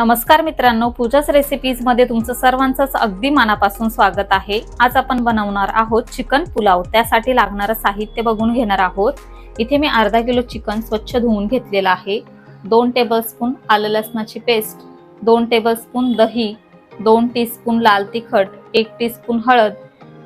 नमस्कार मित्रांनो पूजाच रेसिपीजमध्ये तुमचं सर्वांचंच अगदी मनापासून स्वागत आहे. आज आपण बनवणार आहोत चिकन पुलाव. त्यासाठी लागणारं साहित्य बघून घेणार आहोत. इथे मी अर्धा किलो चिकन स्वच्छ धुवून घेतलेलं आहे. दोन टेबलस्पून आलं लसणाची पेस्ट दोन टेबलस्पून दही दोन टीस्पून लाल तिखट एक टीस्पून हळद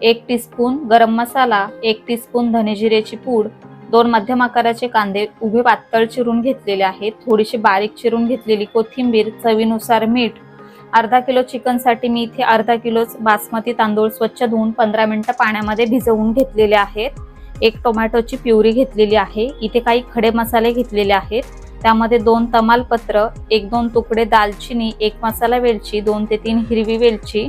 एक टीस्पून गरम मसाला एक टीस्पून धनेजिरेची पूड दोन मध्यम आकाराचे कांदे उभे पातळ चिरून घेतलेले आहेत. थोडीशी बारीक चिरून घेतलेली कोथिंबीर चवीनुसार मीठ अर्धा किलो चिकनसाठी मी इथे अर्धा किलो बासमती तांदूळ स्वच्छ धुवून पंधरा मिनिटं पाण्यामध्ये भिजवून घेतलेले आहेत. एक टोमॅटोची प्युरी घेतलेली आहे. इथे काही खडे मसाले घेतलेले आहेत. त्यामध्ये दोन तमालपत्र एक दोन तुकडे दालचिनी एक मसाला वेलची दोन ते तीन हिरवी वेलची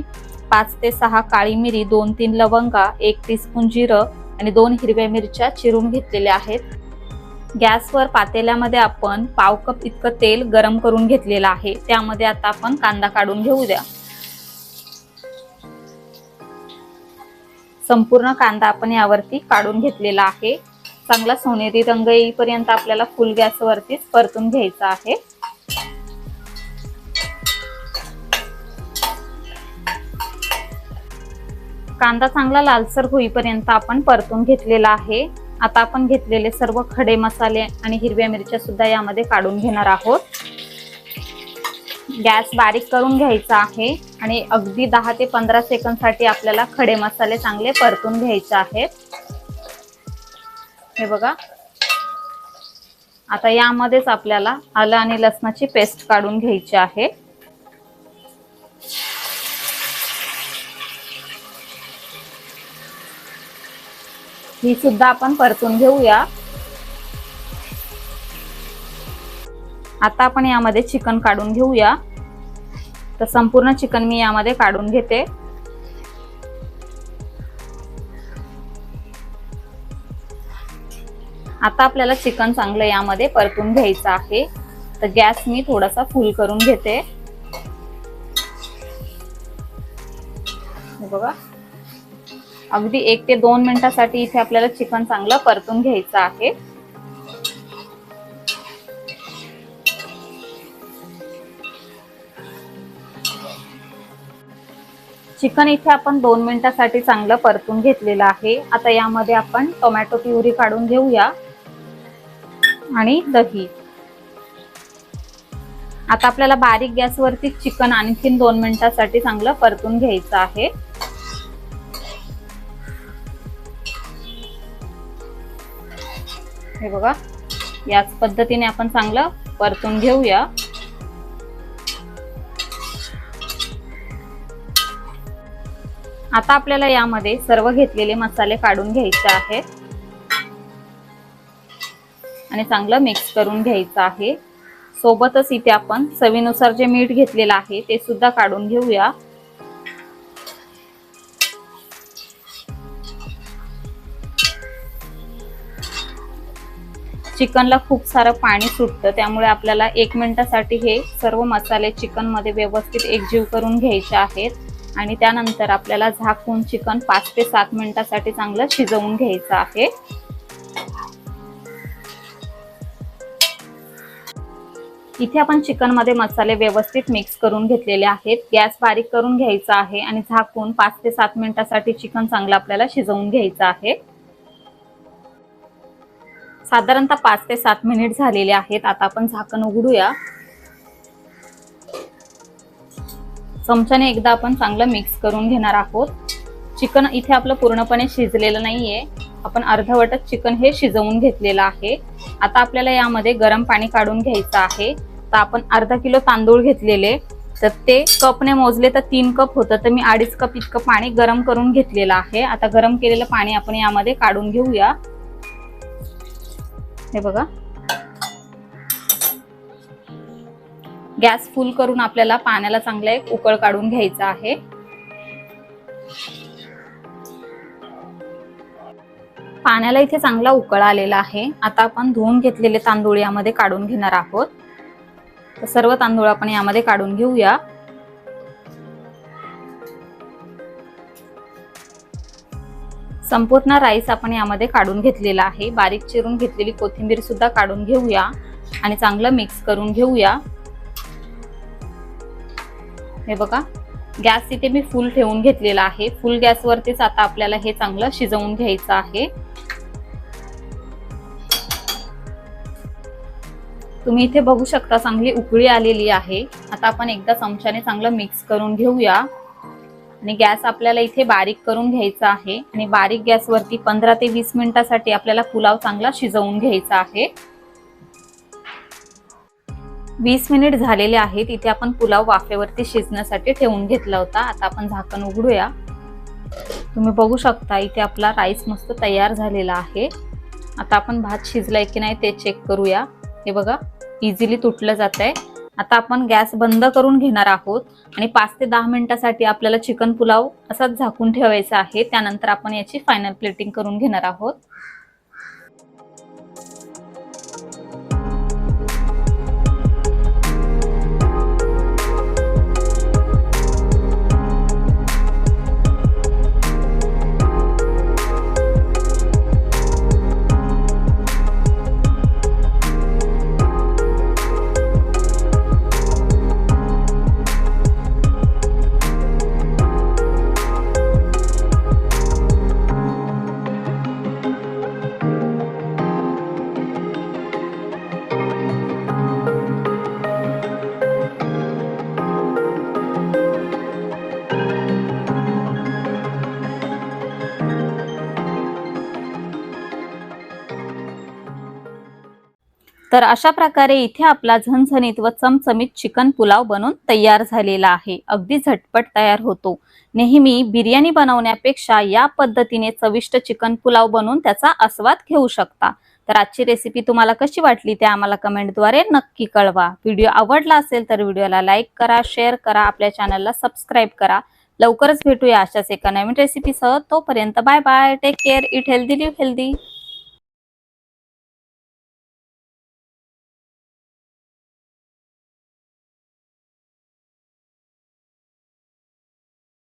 पाच ते सहा काळी मिरी दोन तीन लवंगा एक टीस्पून जिरं आणि दोन हिरव्या मिरच्या चिरून घेतलेल्या आहेत. गॅसवर पातेल्यामध्ये आपण पाव कप इतकं तेल गरम करून घेतलेलं आहे. त्यामध्ये आता आपण कांदा काढून घेऊ द्या. संपूर्ण कांदा आपण यावरती काढून घेतलेला आहे. चांगला सोनेरी रंग येईपर्यंत आपल्याला फुल गॅसवरतीच परतून घ्यायचा आहे. कांदा चांगला लालसर होईपर्यंत आपण परतून घेतलेला आहे. आता आपण घेतलेले सर्व खडे मसाले आणि हिरव्या मिरच्या सुद्धा यामध्ये काढून घेणार आहोत. गॅस बारीक करून घ्यायचा आहे आणि अगदी दहा ते पंधरा सेकंदसाठी आपल्याला खडे मसाले चांगले परतून घ्यायचे आहेत. हे बघा. आता यामध्येच आपल्याला आलं आणि लसणाची पेस्ट काढून घ्यायची आहे. ही सुद्धा आपण परतून घेऊया. आता आपण यामध्ये चिकन काढून घेऊया. तर संपूर्ण चिकन मी यामध्ये काढून घेते. आता आपल्याला चिकन चांगलं यामध्ये परतून घ्यायचं आहे. तर गॅस मी थोडासा फुल करून घेते. बघा. अगदी एक ते दोन मिनिटासाठी इथे आपल्याला चिकन चांगलं परतून घ्यायचं आहे. चिकन इथे आपण दोन मिनिटासाठी चांगलं परतून घेतलेलं आहे. आता यामध्ये आपण टोमॅटो प्युरी काढून घेऊया. आणि दही. आता आपल्याला बारीक गॅसवरती चिकन आणखीन दोन मिनिटासाठी चांगलं परतून घ्यायचं आहे. हे बघा. याच पद्धतीने आपण चांगलं परतून घेऊया. आता आपल्याला यामध्ये सर्व घेतलेले मसाले काढून घ्यायचे आहेत. आणि चांगलं मिक्स करून घ्यायचं आहे. सोबतच इथे आपण चवीनुसार जे मीठ घेतलेलं आहे ते सुद्धा काढून घेऊया. चिकनला खूप सारं पाणी सुटतं त्यामुळे आपल्याला एक मिनिटासाठी हे सर्व मसाले चिकनमध्ये व्यवस्थित एकजीव करून घ्यायचे आहेत. आणि त्यानंतर आपल्याला झाकून चिकन पाच ते सात मिनिटासाठी चांगलं शिजवून घ्यायचं आहे. इथे आपण चिकनमध्ये मसाले व्यवस्थित मिक्स करून घेतलेले आहेत. गॅस बारीक करून घ्यायचा आहे आणि झाकून पाच ते सात मिनिटासाठी चिकन चांगलं आपल्याला शिजवून घ्यायचं आहे. साधारणतः पाच ते सात मिनिट झालेले आहेत. आता आपण झाकण उघडूया. चमच्याने एकदा आपण चांगलं मिक्स करून घेणार आहोत. चिकन इथे आपलं पूर्णपणे शिजलेलं नाहीये. आपण अर्धवटच चिकन हे शिजवून घेतलेलं आहे. आता आपल्याला यामध्ये गरम पाणी काढून घ्यायचं आहे. तर आपण अर्धा किलो तांदूळ घेतलेले. तर ते कपने मोजले तर तीन कप होतं. तर मी अडीच कप इतकं पाणी गरम करून घेतलेलं आहे. आता गरम केलेलं पाणी आपण यामध्ये काढून घेऊया. हे बघा. गॅस फुल करून आपल्याला पाण्याला चांगला एक उकळ काढून घ्यायचा आहे. पाण्याला इथे चांगला उकळ आलेला आहे. आता आपण धुवून घेतलेले तांदूळ यामध्ये काढून घेणार आहोत. तर सर्व तांदूळ आपण यामध्ये काढून घेऊया. संपूर्ण राईस आपण यामध्ये काढून घेतलेला आहे. बारीक चिरून घेतलेली कोथिंबीर सुद्धा काढून घेऊया आणि चांगलं मिक्स करून घेऊया. हे बघा गॅस इथे मी फुल ठेवून घेतलेला आहे. फुल गॅसवरतीच आता आपल्याला हे चांगलं शिजवून घ्यायचं आहे. तुम्ही इथे बघू शकता चांगली उकळी आलेली आहे. आता आपण एकदा चमच्याने चांगलं मिक्स करून घेऊया. आणि गॅस आपल्याला इथे बारीक करून घ्यायचा आहे. आणि बारीक गॅसवरती पंधरा ते वीस मिनिटासाठी आपल्याला पुलाव चांगला शिजवून घ्यायचा आहे. वीस मिनिट झालेले आहेत. इथे आपण पुलाव वाफेवरती शिजण्यासाठी ठेवून घेतला होता. आता आपण झाकण उघडूया. तुम्ही बघू शकता इथे आपला राईस मस्त तयार झालेला आहे. आता आपण भात शिजलाय की नाही ते चेक करूया. हे बघा इझिली तुटलं जात आहे आता आपण गॅस बंद करून घेणार आहोत आणि पाच ते दहा मिनिटासाठी आपल्याला चिकन पुलाव असाच झाकून ठेवायचा आहे. त्यानंतर आपण याची फायनल प्लेटिंग करून घेणार आहोत. तर अशा प्रकारे इथे आपला झणझणीत व चमचमीत चिकन पुलाव बनून तयार झालेला आहे. अगदी झटपट तयार होतो. नेहमी बिर्याणी बनवण्यापेक्षा या पद्धतीने चविष्ट चिकन पुलाव बनवून त्याचा आस्वाद घेऊ शकता. तर आजची रेसिपी तुम्हाला कशी वाटली ते आम्हाला कमेंटद्वारे नक्की कळवा. व्हिडिओ आवडला असेल तर व्हिडिओला लाईक करा शेअर करा आपल्या चॅनलला सबस्क्राईब करा. लवकरच भेटूया अशाच एका नवीन रेसिपीसह तोपर्यंत bye bye take care eat healthy live healthy